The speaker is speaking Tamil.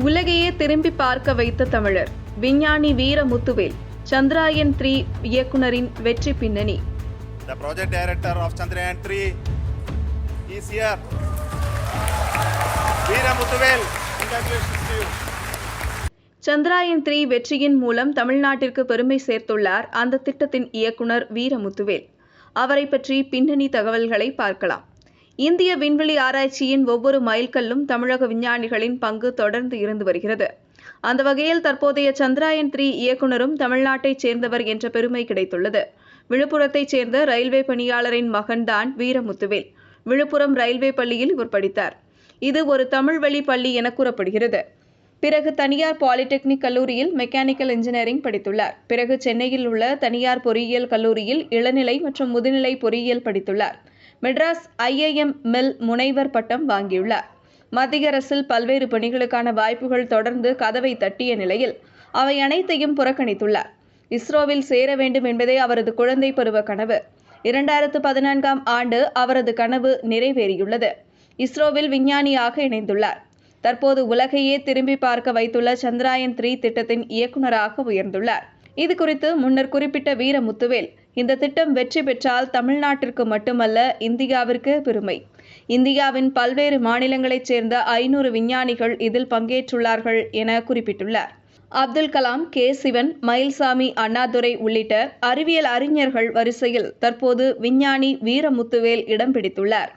உலகையே திரும்பி பார்க்க வைத்த தமிழர் விஞ்ஞானி வீரமுத்துவேல் சந்திராயன் த்ரீ இயக்குனரின் வெற்றி பின்னணி The project director of Chandrayaan 3 is here. Veera Muthuvel, congratulations to you. Chandrayaan three வெற்றியின் மூலம் தமிழ்நாட்டிற்கு பெருமை சேர்த்துள்ளார் அந்த திட்டத்தின் இயக்குனர் வீரமுத்துவேல் அவரை பற்றி பின்னணி தகவல்களை பார்க்கலாம் இந்திய விண்வெளி ஆராய்ச்சியின் ஒவ்வொரு மைல்கல்லும் தமிழக விஞ்ஞானிகளின் பங்கு தொடர்ந்து இருந்து வருகிறது. அந்த வகையில் தற்போதைய சந்திராயன் த்ரீ இயக்குனரும் தமிழ்நாட்டைச் சேர்ந்தவர் என்ற பெருமை கிடைத்துள்ளது. விழுப்புரத்தைச் சேர்ந்த ரயில்வே பணியாளரின் மகன்தான் வீரமுத்துவேல். விழுப்புரம் ரயில்வே பள்ளியில் இவர் படித்தார். இது ஒரு தமிழ் வழி பள்ளி என கூறப்படுகிறது. பிறகு தனியார் பாலிடெக்னிக் கல்லூரியில் மெக்கானிக்கல் இன்ஜினியரிங் படித்துள்ளார். பிறகு சென்னையில் உள்ள தனியார் பொறியியல் கல்லூரியில் இளநிலை மற்றும் முதுநிலை பொறியியல் படித்துள்ளார். மெட்ராஸ் ஐஏஎம் மில் முனைவர் பட்டம் வாங்கியுள்ளார். மத்திய அரசில் பல்வேறு பணிகளுக்கான வாய்ப்புகள் தொடர்ந்து கதவை தட்டிய நிலையில் அவை அனைத்தையும் புறக்கணித்துள்ளார். இஸ்ரோவில் சேர வேண்டும் என்பதே அவரது குழந்தை பருவ கனவு. இரண்டாயிரத்து பதினான்காம் ஆண்டு அவரது கனவு நிறைவேறியுள்ளது. இஸ்ரோவில் விஞ்ஞானியாக இணைந்துள்ளார். தற்போது உலகையே திரும்பி பார்க்க வைத்துள்ள சந்திராயன் த்ரீ திட்டத்தின் இயக்குனராக உயர்ந்துள்ளார். இது குறித்து முன்னர் குறிப்பிட்ட வீரமுத்துவேல் இந்த திட்டம் வெற்றி பெற்றால் தமிழ்நாட்டிற்கு மட்டுமல்ல இந்தியாவிற்கு பெருமை. இந்தியாவின் பல்வேறு மாநிலங்களைச் சேர்ந்த ஐநூறு விஞ்ஞானிகள் இதில் பங்கேற்றுள்ளார்கள் என குறிப்பிட்டுள்ளார். அப்துல் கலாம் கே. சிவன் மயில்சாமி அண்ணாதுரை உள்ளிட்ட அறிவியல் அறிஞர்கள் வரிசையில் தற்போது விஞ்ஞானி வீரமுத்துவேல் இடம் பிடித்துள்ளார்.